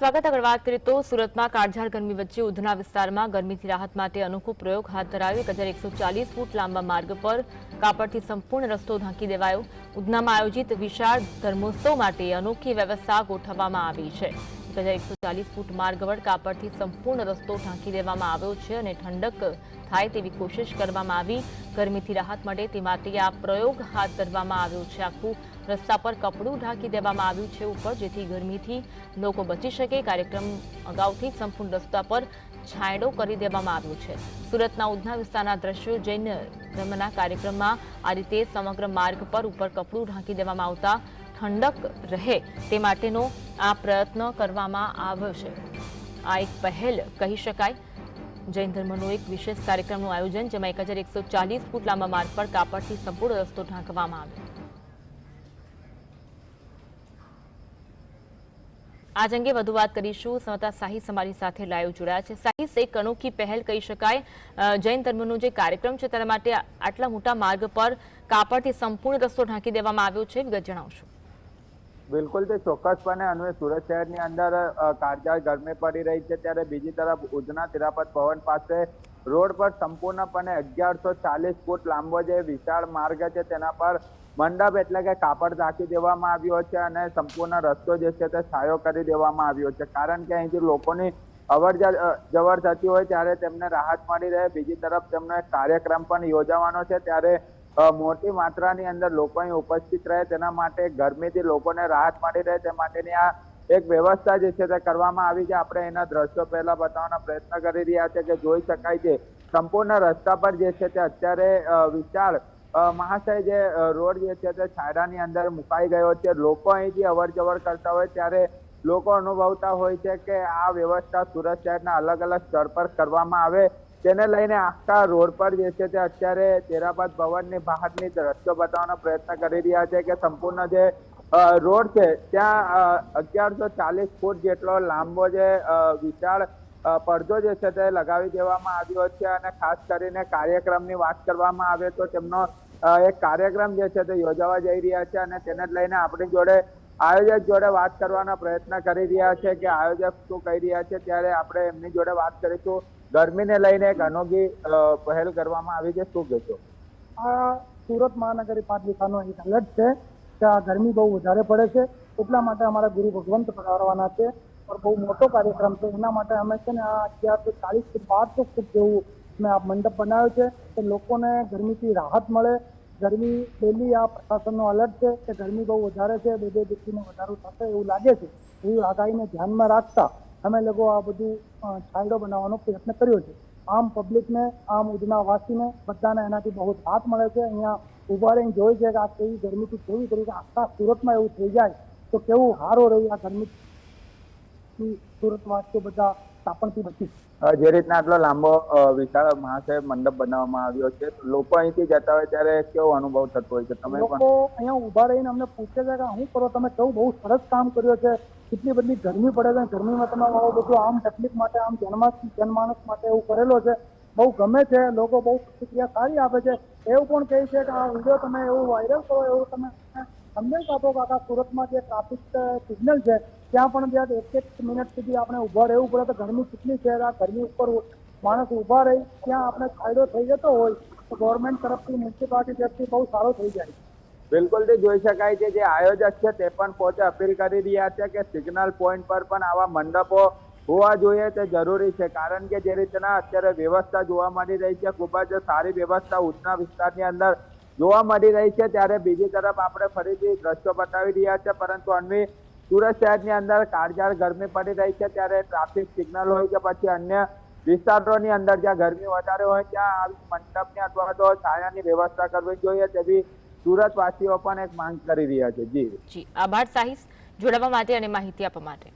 સ્વાગત આગળ વાત કરીએ તો સુરતમાં કાળઝાળ ગરમી વચ્ચે ઉધના વિસ્તારમાં ગરમીથી રાહત માટે અનોખો પ્રયોગ હાથ ધરાયો. એક હજાર ફૂટ લાંબા માર્ગ પર કાપડથી સંપૂર્ણ રસ્તો ઢાંકી દેવાયો. ઉધનામાં આયોજિત વિશાળ ધર્મોત્સવ માટે અનોખી વ્યવસ્થા ગોઠવવામાં આવી છે. હજાર એકસો ચાલીસ ફૂટ માર્ગ વડ કાપડથી સંપૂર્ણ રસ્તો ઢાંકી દેવામાં આવ્યો છે અને ઠંડક થાય તેવી કોશિશ કરવામાં આવી. ગરમીથી રાહત મળે તે માટે આ પ્રયોગ હાથ ધરવામાં આવ્યો છે. આખું રસ્તા પર કપડું ઢાંકી દેવામાં આવ્યું છે ઉપર, જેથી ગરમીથી લોકો બચી શકે. કાર્યક્રમ અગાઉથી સંપૂર્ણ રસ્તા પર છાંયડો કરી દેવામાં આવ્યો છે. સુરતના ઉધના વિસ્તારના દ્રશ્યો જૈન ધર્મના કાર્યક્રમમાં આ રીતે સમગ્ર માર્ગ પર ઉપર કપડું ઢાંકી દેવામાં આવતા ઠંડક રહે તે માટેનો આ પ્રયત્ન કરવામાં આવ્યો છે. આ એક પહેલ કહી શકાય. જૈન ધર્મનો એક વિશેષ કાર્યક્રમનું આયોજન, જેમાં એક હજાર એકસો ચાલીસ ફૂટ લાંબા માર્ગ પર કાપડથી સંપૂર્ણ રસ્તો ઢાંકવામાં આવ્યો. આજ અંગે વધુ વાત કરીશું. સમતા સાહિસ અમારી સાથે લાઈવ જોડાયા છે. સાહિસ એક અનોખી પહેલ કહી શકાય. જૈન ધર્મનો જે કાર્યક્રમ છે, તેના માટે આટલા મોટા માર્ગ પર કાપડથી સંપૂર્ણ રસ્તો ઢાંકી દેવામાં આવ્યો છે. વિગત જણાવશો. બિલકુલ, તે ચોક્કસપણે. અન્વય સુરત શહેરની અંદર કાળજાળ ગરમી પડી રહી છે, ત્યારે બીજી તરફ ઉધના તિરાપત ભવન પાસે રોડ પર સંપૂર્ણપણે અગિયારસો ચાલીસ ફૂટ લાંબો જે વિશાળ માર્ગ છે, તેના પર મંડપ એટલે કે કાપડ ઢાંકી દેવામાં આવ્યો છે અને સંપૂર્ણ રસ્તો જે છે, તે છાયો કરી દેવામાં આવ્યો છે. કારણ કે અહીંથી લોકોની અવર જવર થતી હોય, ત્યારે તેમને રાહત મળી રહે. બીજી તરફ તેમનો એક કાર્યક્રમ પણ યોજાવાનો છે, ત્યારે મોટી માત્રાની અંદર લોકો અહીં ઉપસ્થિત રહે, તેના માટે ગરમીથી લોકોને રાહત મળી રહે, તે માટેની આ એક વ્યવસ્થા જે છે તે કરવામાં આવી છે. આપણે એના દ્રશ્યો પહેલા બતાવવાનો પ્રયત્ન કરી રહ્યા છે કે જોઈ શકાય છે, સંપૂર્ણ રસ્તા પર જે છે તે અત્યારે વિશાળ મહાશય જે રોડ જે છે તે છાયડાની અંદર મુકાઈ ગયો છે. લોકો અહીંથી અવર જવર કરતા હોય ત્યારે લોકો અનુભવતા હોય છે કે આ વ્યવસ્થા સુરત શહેરના અલગ અલગ સ્તર પર કરવામાં આવે. તેને લઈને આખા રોડ પર જે છે તે અત્યારે તેરાબાદ ભવનની બહારની દ્રશ્યો બતાવવાનો પ્રયત્ન કરી રહ્યા છે કે સંપૂર્ણ જે રોડ છે ત્યાં અગિયારસો ચાલીસ ફૂટ જેટલો લાંબો જે વિશાળ પડદો જે છે તે લગાવી દેવામાં આવ્યો છે અને ખાસ કરીને કાર્યક્રમની વાત કરવામાં આવે તો તેમનો એક કાર્યક્રમ જે છે તે યોજાવા જઈ રહ્યા છે અને તેને લઈને આપણી જોડે આયોજક જોડે વાત કરવાનો પ્રયત્ન કરી રહ્યા છે કે આયોજક શું કહી રહ્યા છે ત્યારે આપણે એમની જોડે વાત કરીશું. ગરમીને લઈને એક અનોખી પહેલ કરવામાં આવી છે. શું કહેશો? આ સુરત મહાનગરપાલિકાનો એક અલર્ટ છે કે આ ગરમી બહુ વધારે પડે છે. એટલા માટે અમારા ગુરુ ભગવંત પધારવાના છે પણ બહુ મોટો કાર્યક્રમ છે. એના માટે અમે છે ને આ અગિયારસો ચાલીસથી બારસો ફૂટ જેવું મેં આ મંડપ બનાવ્યો છે કે લોકોને ગરમીથી રાહત મળે. ગરમી ડેલી આ પ્રશાસનનો અલર્ટ છે કે ગરમી બહુ વધારે છે, બે બે ડિગ્રીનો વધારો થશે એવું લાગે છે. એવી આગાહીને ધ્યાનમાં રાખતા અમે લોકો આ બધું છાંયડો બનાવવાનો પ્રયત્ન કર્યો છે. આમ પબ્લિકને આમ ઉધના વાસીને બધાને એનાથી બહુ હાથ મળે છે. અહીંયા ઊભા રહીને જોઈ છે કે આ કેવી ગરમીથી કેવી કરી આખા સુરતમાં એવું થઈ જાય. તો કેવું સારું રહ્યું આ ગરમીથી સુરતવાસીઓ બધા તાપણથી બચી જે રીતના આટલો લાંબો વિશાળ મહાશય મંડપ બનાવવામાં આવ્યો છે લોકો અહીંથી જતા હોય ત્યારે કેવો અનુભવ થતો હોય છે? તમે લોકો અહીંયા ઊભા રહીને અમને પૂછે છે કે શું કરો તમે કેવું બહુ સરસ કામ કર્યો છે કેટલી બધી ગરમી પડે છે ગરમીમાં તમે આવો બધું આમ તકલીફ માટે આમ જનમાસ જનમાનસ માટે એવું કરેલો છે. બહુ ગમે છે, લોકો બહુ પ્રતિક્રિયા સારી આપે છે. એવું પણ કહે છે કે, આ વીડિયો તમે એવું વાયરલ કરો, એવું તમે સંદેશ આપો કે આખા સુરતમાં જે ટ્રાફિક સિગ્નલ છે, ત્યાં પણ ત્યાં એક એક મિનિટ સુધી આપણે ઊભા રહેવું પડે. તો ગરમી કેટલી છે આ ગરમી ઉપર માણસ ઊભા રહી, ત્યાં આપણે ફાયદો થઈ જતો હોય, તો ગવર્મેન્ટ તરફથી મ્યુનિસિપાલિટી તરફથી બહુ સારો થઈ જાય. બિલકુલ તે જોઈ શકાય છે. જે આયોજક છે તે પણ પોતે અપીલ કરી રહ્યા છે કે સિગ્નલ પોઈન્ટ પર પણ આવા મંડપો હોવા જોઈએ તે જરૂરી છે, કારણ કે જે રીતના અત્યારે વ્યવસ્થા જોવા મળી રહી છે, ખૂબ જ સારી વ્યવસ્થા ઉધના વિસ્તારની અંદર જોવા મળી રહી છે, ત્યારે બીજી તરફ આપણે ફરીથી દ્રશ્યો બતાવી રહ્યા છે, પરંતુ અન્વી સુરત શહેરની અંદર કાળઝાળ ગરમી પડી રહી છે, ત્યારે ટ્રાફિક સિગ્નલ હોય કે પછી અન્ય વિસ્તારોની અંદર જ્યાં ગરમી વધારે હોય, ત્યાં આવી મંડપની અથવા તો છાયાની વ્યવસ્થા કરવી જોઈએ, તેવી સુરતવાસીઓ પણ એક માંગ કરી રહ્યા છે. જી. જી. આભાર સાહિસ. જોડાવા માટે અને માહિતી આપવા માટે.